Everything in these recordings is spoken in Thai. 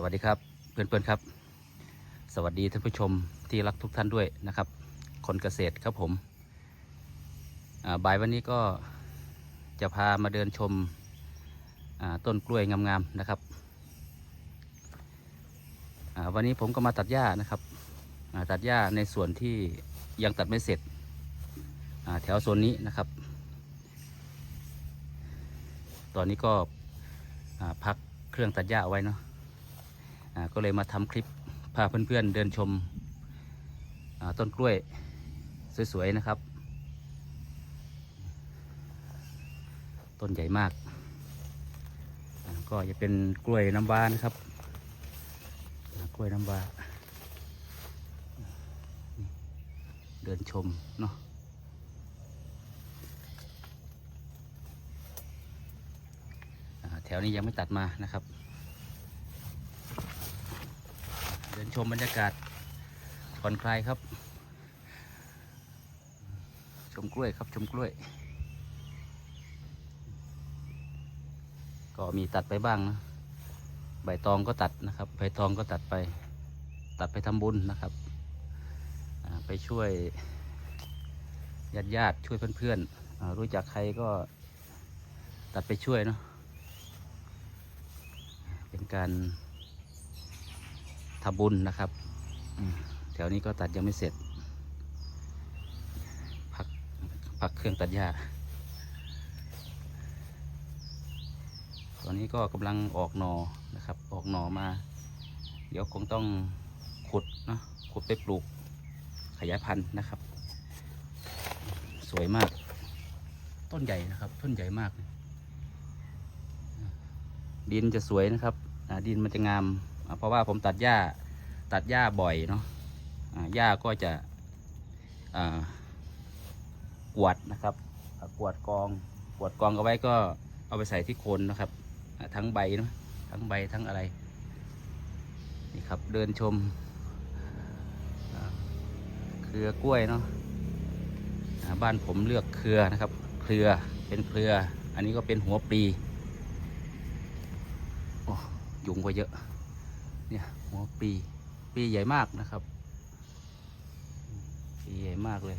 สวัสดีครับเพื่อนๆครับ สวัสดีท่านผู้ชมที่รักทุกท่านด้วยนะครับ คนเกษตรครับผมบ่ายวันนี้ก็จะพามาเดินชมต้นกล้วยงามๆนะครับวันนี้ผมก็มาตัดหญ้านะครับตัดหญ้าในส่วนที่ยังตัดไม่เสร็จแถวโซนนี้นะครับ ตอนนี้ก็พักเครื่องตัดหญ้าไว้เนาะ ก็เลยมาทำคลิปพาเพื่อนๆเดินชมต้นกล้วยสวยๆนะครับ ต้นใหญ่มาก ก็จะเป็นกล้วยน้ำว้านะครับ กล้วยน้ำว้านเดินชมเนาะแถวนี้ยังไม่ตัดมานะครับ เดิน ชมบรรยากาศผ่อนคลายครับ ชมกล้วยครับชมกล้วย ก็มีตัดไปบ้างนะใบตองก็ตัดนะครับ ใบตองก็ตัดไป ตัดไปทำบุญนะครับ ไปช่วยญาติญาติช่วยเพื่อนๆอ่ารู้จักใครก็ตัดไปช่วยเนาะเป็นการำบุญนะครับแถวนี้ก็ตัดยังไม่เสร็จพักพักเครื่องตัดหญ้าตอนนี้ก็กำลังออกหนอนะครับ ออกหนอมา เดี๋ยวคงต้องขุดเนอะขุดไปปลูกขยายพันธุ์นะครับ สวยมาก ต้นใหญ่นะครับ ต้นใหญ่มาก ดินจะสวยนะครับดินมันจะงาม เพราะว่าผมตัดหญ้าตัดหญ้าบ่อยเนาะหญ้าก็จะกวดนะครับกวดกองกวดกองเอาไว้ก็เอาไปใส่ที่โคนนะครับ ทั้งใบเนาะทั้งใบทั้งอะไรนี่ครับเดินชมเครือกล้วยเนาะบ้านผมเลือกเครือนะครับ เครือเป็นเครือ อันนี้ก็เป็นหัวปียุงก็เยอะ เนี่ยหัวปี ปีใหญ่มากนะครับ ปีใหญ่มากเลย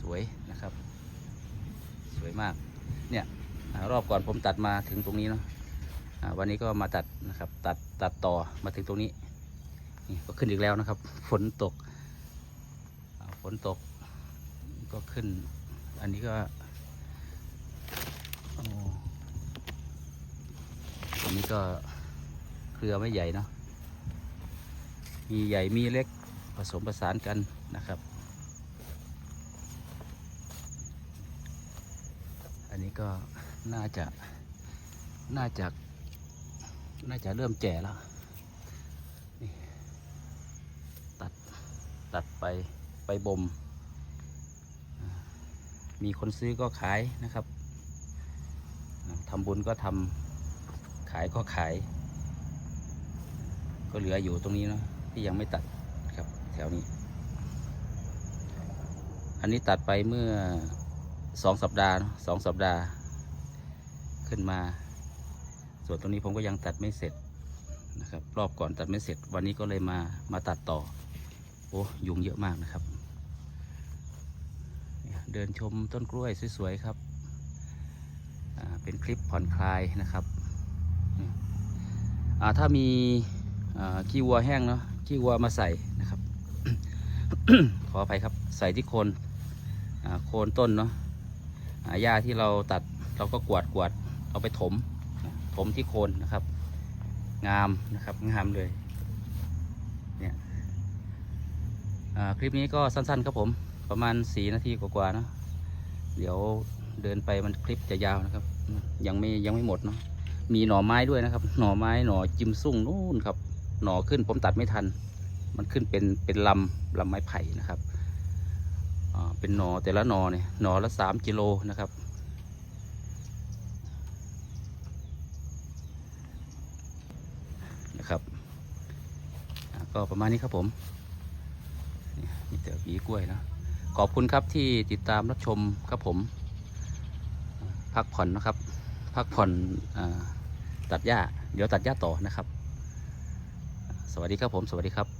สวยนะครับ สวยมาก เนี่ยอรอบก่อนผมตัดมาถึงตรงนี้เนาะวันนี้ก็มาตัดนะครับ ตัดตัดต่อมาถึงตรงนี้นี่ก็ขึ้นอีกแล้วนะครับ ฝนตกฝนตกก็ขึ้น อันนี้ก็ โอ้ อันนี้ก็เครือไม่ใหญ่เนาะมีใหญ่มีเล็กผสมผสานกันนะครับ อันนี้ก็น่าจะน่าจะน่าจะเริ่มแก่แล้วนี่ตัดตัดไปไปบ่ม มีคนซื้อก็ขายนะครับทำบุญก็ทำายก็ขาย ก็เหลืออยู่ตรงนี้เนาะที่ยังไม่ตัดครับแถวนี้ อันนี้ตัดไปเมื่อสองสัปดาห์สองสัปดาห์ ขึ้นมา ส่วนตรงนี้ผมก็ยังตัดไม่เสร็จนะครับ รอบก่อนตัดไม่เสร็จ วันนี้ก็เลยมามาตัดต่อ โอ้ยุงเยอะมากนะครับ เดินชมต้นกล้วยสวยๆครับเป็นคลิปผ่อนคลายนะครับ ถ้ามีขี้วัวแห้งเนาะขี้วัวมาใส่นะครับ ขออภัยครับใส่ที่โคนโคนต้นเนาะหญ้าที่เราตัดเราก็กวาดกวาดเอาไปถมถมที่โคนนะครับ งามนะครับงามเลยเนี่ยคลิปนี้ก็สั้น ๆ ครับผมประมาณสี่นาทีกว่าๆเนะเดี๋ยวเดินไปมันคลิปจะยาวนะครับ ยังไม่ยังไม่หมดเนาะ มีหน่อไม้ด้วยนะครับ หน่อไม้หน่อจิมซุ่งนู่นครับ หน่อขึ้นผมตัดไม่ทัน มันขึ้นเป็นเป็นลำลำไม้ไผ่นะครับเป็นหน่อแต่ละหน่อเนี่ยหน่อละสามกิโลนะครับ นะครับ ก็ประมาณนี้ครับผมนี่มีแต่หวีกล้วยนะขอบคุณครับที่ติดตามรับชมครับผม พักผ่อนนะครับ พักผ่อนอา ตัดหญ้า เดี๋ยวตัดหญ้าต่อนะครับ สวัสดีครับผม สวัสดีครับ